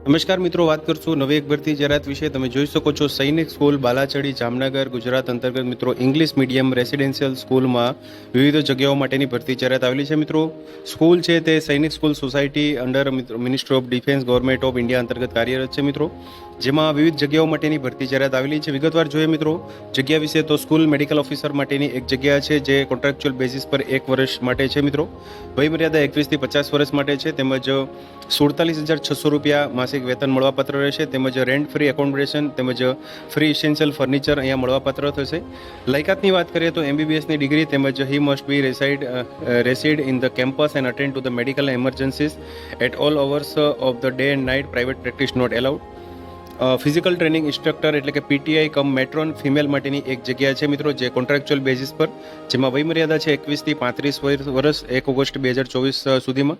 નમસ્કાર મિત્રો, વાત કરશું નવી એક ભરતી જાહેરાત વિશે. તમે જોઈ શકો છો સૈનિક સ્કૂલ, બાલાચડી, જામનગર, ગુજરાત અંતર્ગત મિત્રો, ઇંગ્લિશ મીડિયમ રેસિડેન્શિયલ સ્કૂલમાં વિવિધ જગ્યાઓ માટેની ભરતી જાહેરાત આવેલી છે મિત્રો. સ્કૂલ છે તે Sainik school society under ministry of defence, government of India અંતર્ગત કાર્યરત છે મિત્રો. જેમાં વિવિધ જગ્યાઓ માટેની ભરતી જાહેરાત આવેલી છે. વિગતવાર જોઈએ મિત્રો, જગ્યા વિશે તો સ્કૂલ મેડિકલ ઓફિસર માટેની એક જગ્યા છે જે કોન્ટ્રાક્ચ્યુઅલ બેઝિસ પર એક વર્ષ માટે છે મિત્રો. વયમર્યાદા એકવીસથી પચાસ વર્ષ માટે છે. તેમજ સુડતાલીસ હજાર છસો રૂપિયા માસિક વેતન મળવાપાત્ર રહેશે. તેમજ રેન્ટ ફ્રી એકોમોડેશન તેમજ ફ્રી ઇસેન્શિયલ ફર્નિચર અહીંયા મળવાપાત્ર થશે. લાયકાતની વાત કરીએ તો એમબીબીએસની ડિગ્રી તેમજ he must be reside reside in the campus and attend to the medical emergencies at all hours of the day and night private practice not allowed physical training instructor એટલે કે પીટીઆઈ કમ matron female માટેની એક જગ્યા છે મિત્રો, જે contractual basis પર, જેમાં વયમર્યાદા છે એકવીસથી પાંત્રીસ વર્ષ એક ઓગસ્ટ બે હજાર ચોવીસ સુધીમાં.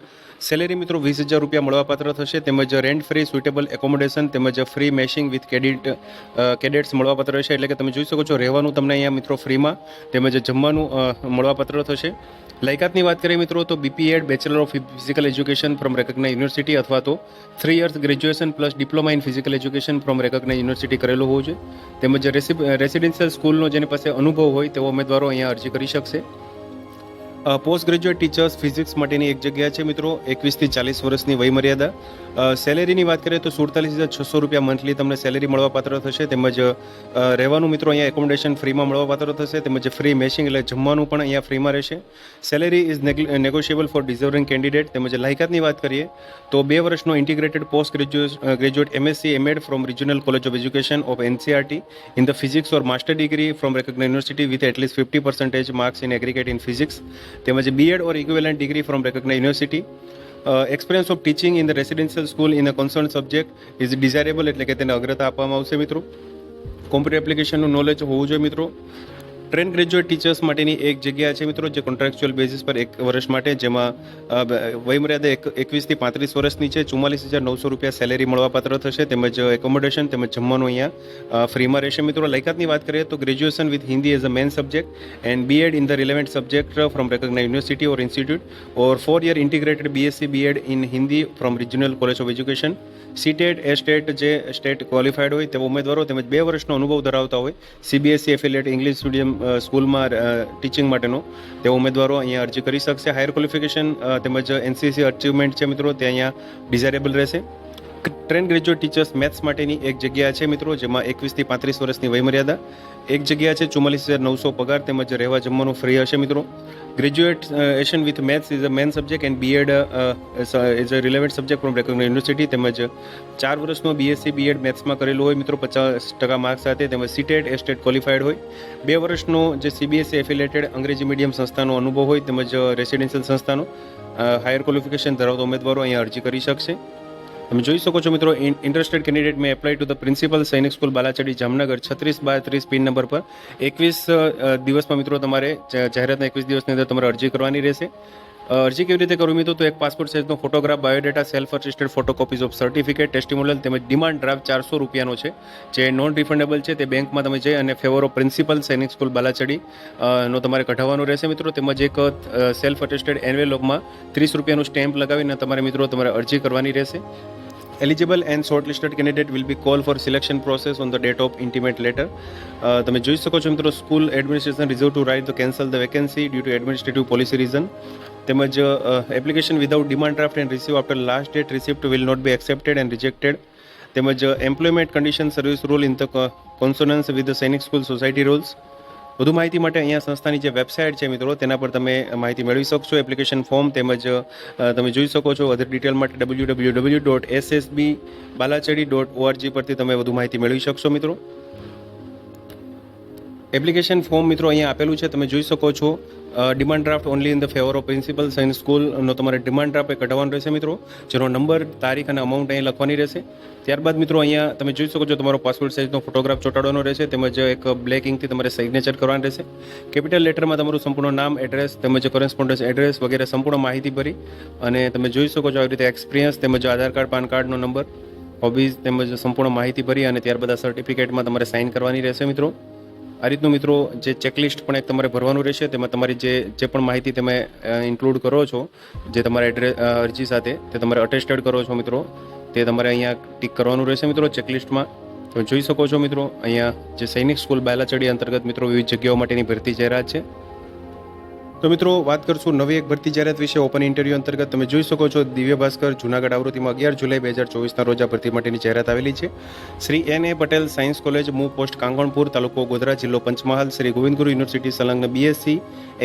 સેલેરી મિત્રો વીસ હજાર રૂપિયા મળવાપાત્ર થશે, તેમજ રેન્ટ ફ્રી સુટેબલ એકોમોડેશન તેમજ free messing with cadet cadets મળવાપાત્ર રહેશે. એટલે કે તમે જોઈ શકો છો, રહેવાનું તમને અહીંયા મિત્રો ફ્રીમાં તેમજ જમવાનું મળવાપાત્ર થશે. લાયકાતની વાત કરીએ મિત્રો, તો BPEd bachelor of physical education from recognise university અથવા તો three years graduation plus diploma in physical education from recognise university કરેલું હોવું જોઈએ. તેમજ રેસિડેન્શિયલ સ્કૂલનો જેની પાસે અનુભવ હોય તેવો ઉમેદવારો અહીંયા અરજી કરી શકશે. પોસ્ટ ગ્રેજ્યુએટ ટીચર્સ ફિઝિક્સ માટેની એક જગ્યા છે મિત્રો, એકવીસથી ચાલીસ વર્ષની વયમર્યાદા. સેલેરીની વાત કરીએ તો સુડતાલીસ હજાર છસો રૂપિયા મંથલી તમને સેલેરી મળવાપાત્ર થશે. તેમજ રહેવાનું મિત્રો અહીંયા એકોમોડેશન ફ્રીમાં મળવાપાત્ર થશે. તેમજ ફ્રી મેશિંગ એટલે જમવાનું પણ અહીંયા ફ્રીમાં રહેશે. Salary is negotiable for deserving candidate તેમજ લાયકાતની વાત કરીએ તો બે વર્ષનો integrated post graduate MSc MEd from regional college of education of NCRT in the physics or master degree from recognise university with at least fifty percentage marks in aggregate in physics તેમજ BEd or equivalent degree from recognise university experience of teaching in the residential school in a concern subject is desirable એટલે કે તેને અગ્રતા આપવામાં આવશે મિત્રો. Computer એપ્લિકેશનનું knowledge હોવું જોઈએ મિત્રો. ટ્રેન ગ્રેજ્યુએટ ટીચર્સ માટેની એક જગ્યા છે મિત્રો, જે કોન્ટ્રાક્ચ્યુઅલ બેઝિસ પર એક વર્ષ માટે, જેમાં વયમર્યાદા એક, એકવીસથી પાંત્રીસ વર્ષની છે, ચુમ્માલીસ હજાર નવસો રૂપિયા સેલેરી મળવાપાત્ર થશે, તેમજ એકોમોડેશન તેમજ જમવાનું અહીંયા ફ્રીમાં રહેશે. મિત્રો, લાયકાતની વાત કરીએ તો graduation with Hindi as a main subject and BEd in the relevant subject from recognise university or institute or four year integrated BSc BEd in Hindi from regional college of education CTET A state જે state qualified હોય તેવા ઉમેદવારો તેમજ બે વર્ષનો અનુભવ ધરાવતા હોય સીબીએસસી એફિલિયેટ ઇંગ્લિશ મીડિયમ સ્કૂલમાં ટીચિંગ માટેનો. તે ઉમેદવારો અહીંયા અરજી કરી શકશે. હાયર ક્વોલિફિકેશન તેમજ એનસીસી અચીવમેન્ટ છે મિત્રો, તે અહીંયા ડિઝાયરેબલ રહેશે. ટ્રેન ગ્રેજ્યુએટ ટીચર્સ મેથ્સ માટેની એક જગ્યા છે મિત્રો, જેમાં એકવીસથી પાંત્રીસ વર્ષની વયમર્યાદા. એક જગ્યા છે ચુમ્માલીસ હજાર નવસો પગાર તેમજ રહેવા જમવાનું ફ્રી હશે મિત્રો. Graduation with maths is a main subject and BEd as a relevant subject from recognise university તેમજ ચાર વર્ષનો બીએસસી બીએડ મેથ્સમાં કરેલું હોય મિત્રો, પચાસ ટકા માર્ક્સ સાથે. તેમજ સીટેટ એસ્ટેટ સ્ટેટ ક્વોલિફાઈડ હોય. બે વર્ષનો જે સીબીએસસી એફિલેટેડ અંગ્રેજી મીડિયમ સંસ્થાનો અનુભવ હોય તેમજ રેસિડેન્શિયલ સંસ્થાનો હાયર ક્વોલિફિકેશન ધરાવતા ઉમેદવારો અહીંયા અરજી કરી શકશે. તમે જોઈ શકો છો મિત્રો interested candidate may apply to the principal Sainik school Balachadi Jamnagar છત્રીસ બાય ત્રીસ પિન નંબર પર. એકવીસ દિવસમાં મિત્રો તમારે જાહેરાતના એકવીસ દિવસની અંદર તમારે અરજી કરવાની રહેશે. અરજી કેવી રીતે કરવી મિત્રો? તો એક passport સાઇઝનો photograph biodata self registered photocopies of certificate testimonial તેમજ ડિમાન્ડ ડ્રાફ્ટ ચારસો રૂપિયાનો છે. જે નોન રિફંડેબલ છે તે બેંકમાં તમે જઈ અને favour of principal Sainik school Balachadi નો તમારે કઢાવવાનો રહેશે મિત્રો. તેમજ એક સેલ્ફ અટેસ્ટેડ એન્વેલોપમાં ત્રીસ રૂપિયાનું સ્ટેમ્પ લગાવીને તમારે મિત્રો તમારે અરજી કરવાની રહેશે. Eligible and shortlisted candidate will be call for selection process on the date of intimate letter તમે જોઈ શકો છો મિત્રો school administration reserve to right the cancel the vacancy due to administrative policy reason તેમજ application without demand draft and receive after last date receipt will not be accepted and rejected તેમજ employment condition service rule in the consonance with the Sainik school society rules વધુ માહિતી માટે અહીંયા સંસ્થાની જે website છે મિત્રો, તેના પર તમે માહિતી મેળવી શકશો. એપ્લિકેશન ફોર્મ તેમજ તમે જોઈ શકો છો વધુ ડિટેલ માટે W W W dot SSB Balachadi dot ORG પરથી તમે વધુ માહિતી મેળવી શકશો મિત્રો. એપ્લિકેશન ફોર્મ મિત્રો અહીંયા આપેલું છે, તમે જોઈ શકો છો. Demand draft only in the favour of principal science સ્કૂલનો તમારે ડિમાન્ડ ડ્રાફ્ટ એ કઢાવવાનો રહેશે મિત્રો. જેનો નંબર તારીખ અને અમાઉન્ટ અહીં લખવાની રહેશે. ત્યારબાદ મિત્રો અહીંયા તમે જોઈ શકો છો તમારો પાસપોર્ટ સાઇઝનો ફોટોગ્રાફ ચોંટાડવાનો રહેશે, તેમજ એક બ્લેક ઇંકથી તમારે સિગ્નેચર કરવાનું રહેશે. કેપિટલ લેટરમાં તમારું સંપૂર્ણ નામ એડ્રેસ તેમજ કોરેસ્પોન્ડન્સ એડ્રેસ વગેરે સંપૂર્ણ માહિતી ભરી. અને તમે જોઈ શકો છો આવી રીતે એક્સપિરિયન્સ તેમજ આધાર કાર્ડ, પાન કાર્ડનો નંબર હોબીઝ તેમજ સંપૂર્ણ માહિતી ભરી અને ત્યારબાદ આ સર્ટિફિકેટમાં તમારે સાઇન કરવાની રહેશે મિત્રો. આ રીતનું મિત્રો જે ચેકલિસ્ટ પણ એક તમારે ભરવાનું રહેશે, તેમાં તમારી જે જે પણ માહિતી તમે ઇન્ક્લુડ કરો છો, જે તમારા એડ્રેસ અરજી સાથે, તે તમારે અટેસ્ટેડ કરો છો મિત્રો, તે તમારે અહીંયા ટીક કરવાનું રહેશે મિત્રો ચેકલિસ્ટમાં તમે જોઈ શકો છો મિત્રો, અહીંયા જે સૈનિક સ્કૂલ બાયલાચડી અંતર્ગત મિત્રો વિવિધ જગ્યાઓ માટેની ભરતી જાહેરાત છે. તો મિત્રો, વાત કરશું નવી એક ભરતી જાહેરાત વિશે. ઓપન ઇન્ટરવ્યૂ અંતર્ગત તમે જોઈ શકો છો દિવ્ય ભાસ્કર જૂનાગઢ આવૃત્તિમાં અગિયાર જુલાઈ બે હજાર ચોવીસના રોજ આ ભરતી માટેની જાહેરાત આવેલી છે. Shri N A Patel science college, મૂ પોસ્ટ કાંગણપુર તાલુકો ગોધરા જિલ્લો પંચમહાલ, શ્રી ગોવિંદગુરુ યુનિવર્સિટી સંલગ્ન બીએસસી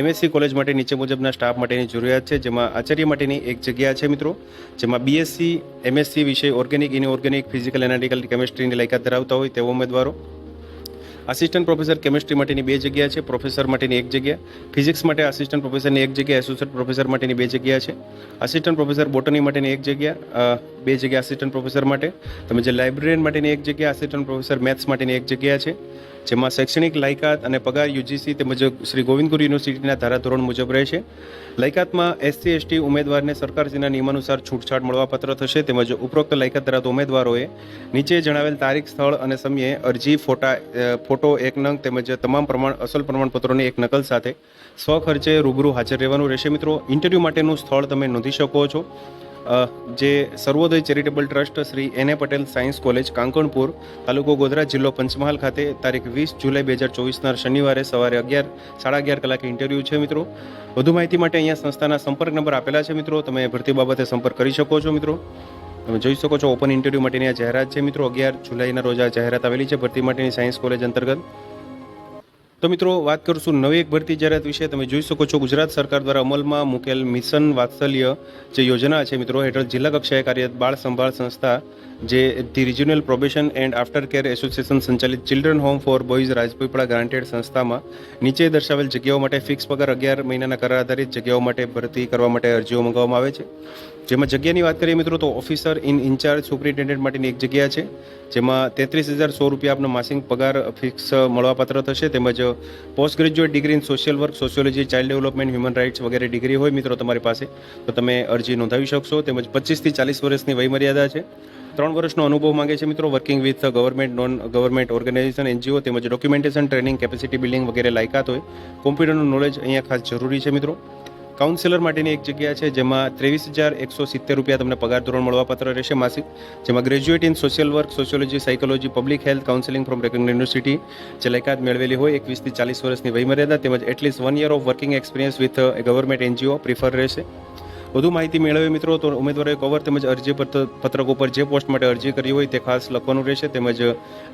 એમએસસી કોલેજ માટે નીચે મુજબના સ્ટાફ માટેની જરૂરિયાત છે, જેમાં આચાર્ય માટેની એક જગ્યા છે મિત્રો, જેમાં બીએસસી એમએસસી વિષય ઓર્ગેનિક ઇનઓર્ગેનિક ફિઝિકલ એનાલિટિકલ કેમિસ્ટ્રીની લાયકાત ધરાવતા હોય તેવા ઉમેદવારો. આસિસ્ટન્ટ પ્રોફેસર કેમિસ્ટ્રી માટેની બે જગ્યા છે પ્રોફેસર માટેની એક જગ્યા ફિઝિક્સ માટે આસિસ્ટન્ટ પ્રોફેસરની એક જગ્યા એસોસિએટ પ્રોફેસર માટેની બે જગ્યા છે. આસિસ્ટન્ટ પ્રોફેસર બોટની માટેની એક જગ્યા બે જગ્યા આસિસ્ટન્ટ પ્રોફેસર માટે. તમે જે લાઇબ્રેરિયન માટેની એક જગ્યા આસિસ્ટન્ટ પ્રોફેસર મેથ્સ માટેની એક જગ્યા છે. જેમાં શૈક્ષણિક લાયકાત અને પગાર યુજીસી તેમજ શ્રી ગોવિંદગુરુ યુનિવર્સિટીના ધારાધોરણ મુજબ રહેશે. લાયકાતમાં એસસી, એસટી ઉમેદવારને સરકારશ્રીના નિયમાનુસાર છૂટછાટ મળવાપત્ર થશે તેમજ ઉપરોક્ત લાયકાત ધરાવતા ઉમેદવારોએ નીચે જણાવેલ તારીખ, સ્થળ અને સમયે અરજી, ફોટા ફોટો એક નંગ તેમજ તમામ પ્રમાણ, અસલ પ્રમાણપત્રોની એક નકલ સાથે સ્વખર્ચે રૂબરૂ હાજર રહેવાનું રહેશે. મિત્રો, ઇન્ટરવ્યૂ માટેનું સ્થળ તમે નોંધી શકો છો. જે સર્વોદય ચેરિટેબલ ટ્રસ્ટ શ્રી એને પટેલ સાયન્સ કોલેજ, કાંકણપુર, તાલુકો ગોધરા જિલ્લો પંચમહાલ ખાતે તારીખ વીસ જુલાઈ બે હજાર ચોવીસના શનિવારે સવારે અગિયાર, સાડા અગિયાર કલાકે ઇન્ટરવ્યૂ છે મિત્રો. વધુ માહિતી માટે અહીંયા સંસ્થાના સંપર્ક નંબર આપેલા છે મિત્રો. તમે ભરતી બાબતે સંપર્ક કરી શકો છો મિત્રો. તમે જોઈ શકો છો ઓપન ઇન્ટરવ્યૂ માટેની આ જાહેરાત છે મિત્રો. અગિયાર જુલાઈના રોજ આ જાહેરાત આવેલી છે ભરતી માટેની સાયન્સ કોલેજ અંતર્ગત. તો મિત્રો, વાત કરશું નવી એક ભરતી જાહેરાત વિશે. તમે જોઈ શકો છો, ગુજરાત સરકાર દ્વારા અમલમાં મૂકેલ મિશન વાત્સલ્ય જે યોજના છે મિત્રો, હેઠળ જિલ્લા કક્ષાએ કાર્યરત બાળ સંભાળ સંસ્થા જે the regional probation and after care association સંચાલિત children home for boys Rajpipla granted સંસ્થામાં નીચે દર્શાવેલ જગ્યાઓ માટે ફિક્સ પગાર અગિયાર મહિનાના કરાર આધારિત જગ્યાઓ માટે ભરતી કરવા માટે અરજીઓ મંગાવવામાં આવે છે. જેમાં જગ્યાની વાત કરીએ મિત્રો તો ઓફિસર ઇન ઇન્ચાર્જ સુપરિન્ટેન્ડન્ટ માટેની એક જગ્યા છે, જેમાં તેત્રીસ હજાર સો રૂપિયા આપનો માસિક પગાર ફિક્સ મળવાપાત્ર થશે. તેમજ post graduate degree in social work sociology child development human rights વગેરે ડિગ્રી હોય મિત્રો તમારી પાસે, તો તમે અરજી નોંધાવી શકશો. તેમજ પચીસથી ચાલીસ વર્ષની વયમર્યાદા છે. ત્રણ વર્ષનો અનુભવ માંગે છે મિત્રો working with government non government organisation NGO તેમજ ડોક્યુમેન્ટેશન ટ્રેનિંગ કેપેસિટી બિલ્ડિંગ વગેરે લાયકાત હોય. કોમ્પ્યુટરનું નોલેજ અહીંયા ખાસ જરૂરી છે મિત્રો. કાઉન્સિલર માટેની એક જગ્યા છે જેમાં ત્રેવીસ હજાર એકસો સિત્તેર રૂપિયા તમને પગાર ધોરણ મળવાપાત્ર રહેશે માસિક. જેમાં graduate in social work sociology psychology public health counselling from recognise university જે લાયકાત મેળવેલી હોય, એકવીસથી ચાલીસ વર્ષની વયમર્યાદા તેમજ at least one year of working experience with government NGO prefer રહેશે. વધુ માહિતી મેળવે મિત્રો, તો ઉમેદવારોએ કવર તેમજ અરજી પત્ર- પત્રક ઉપર જે પોસ્ટ માટે અરજી કરી હોય તે ખાસ લખવાનું રહેશે. તેમજ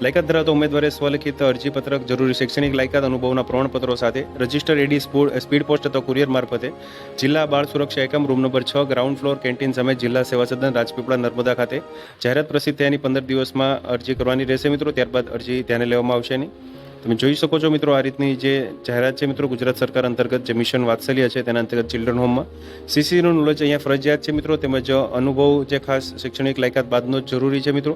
લાયકાત ધરાવતા ઉમેદવારે સ્વલિખિત અરજી પત્રક જરૂરી શૈક્ષણિક લાયકાત, અનુભવના પ્રમાણપત્રો સાથે રજિસ્ટર એડી સ્પીડ પોસ્ટ અથવા કુરિયર મારફતે જિલ્લા બાળ સુરક્ષા એકમ રૂમ નંબર છ ગ્રાઉન્ડ ફ્લોર કેન્ટીન સામે જિલ્લા સેવા સદન, રાજપીપળા, નર્મદા ખાતે જાહેરાત પ્રસિદ્ધ થયાની પંદર દિવસમાં અરજી કરવાની રહેશે મિત્રો. ત્યારબાદ અરજી ધ્યાને લેવામાં આવશે નહીં. તમે જોઈ શકો છો મિત્રો આ રીતની જે જાહેરાત છે મિત્રો ગુજરાત સરકાર અંતર્ગત જે મિશન વાત્સલ્ય છે તેના અંતર્ગત ચિલ્ડ્રન હોમમાં સીસીનું નોલેજ અહીંયા ફરજિયાત છે મિત્રો તેમજ અનુભવ જે ખાસ શૈક્ષણિક લાયકાત બાદનો જરૂરી છે મિત્રો.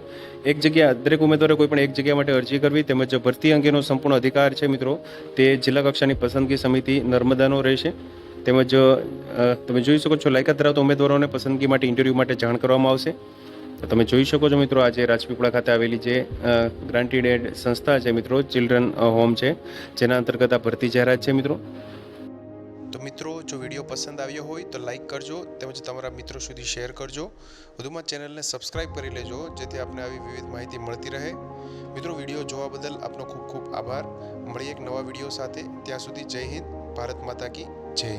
એક જગ્યા દરેક ઉમેદવારે કોઈ પણ એક જગ્યા માટે અરજી કરવી તેમજ ભરતી અંગેનો સંપૂર્ણ અધિકાર છે મિત્રો. તે જિલ્લા કક્ષાની પસંદગી સમિતિ નર્મદાનો રહેશે. તેમજ તમે જોઈ શકો છો લાયકાત ધરાવતા ઉમેદવારોને પસંદગી માટે ઇન્ટરવ્યૂ માટે જાણ કરવામાં આવશે. તો તમે જોઈ શકો છો મિત્રો, આજે રાજપીપળા ખાતે આવેલી જે ગ્રાન્ટેડ એડ સંસ્થા છે મિત્રો ચિલ્ડ્રન હોમ છે, જેના અંતર્ગત આ ભરતી જાહેરાત છે મિત્રો. તો મિત્રો, જો વીડિયો પસંદ આવ્યો હોય તો લાઈક કરજો, તેમજ તમારા મિત્રો સુધી શેર કરજો. વધુમાં ચેનલને સબસ્ક્રાઇબ કરી લેજો, જેથી આપને આવી વિવિધ માહિતી મળતી રહે. મિત્રો, વીડિયો જોવા બદલ આપનો ખૂબ ખૂબ આભાર. મળીએ એક નવા વીડિયો સાથે. ત્યાં સુધી જય હિન્દ, ભારત માતા કી જય.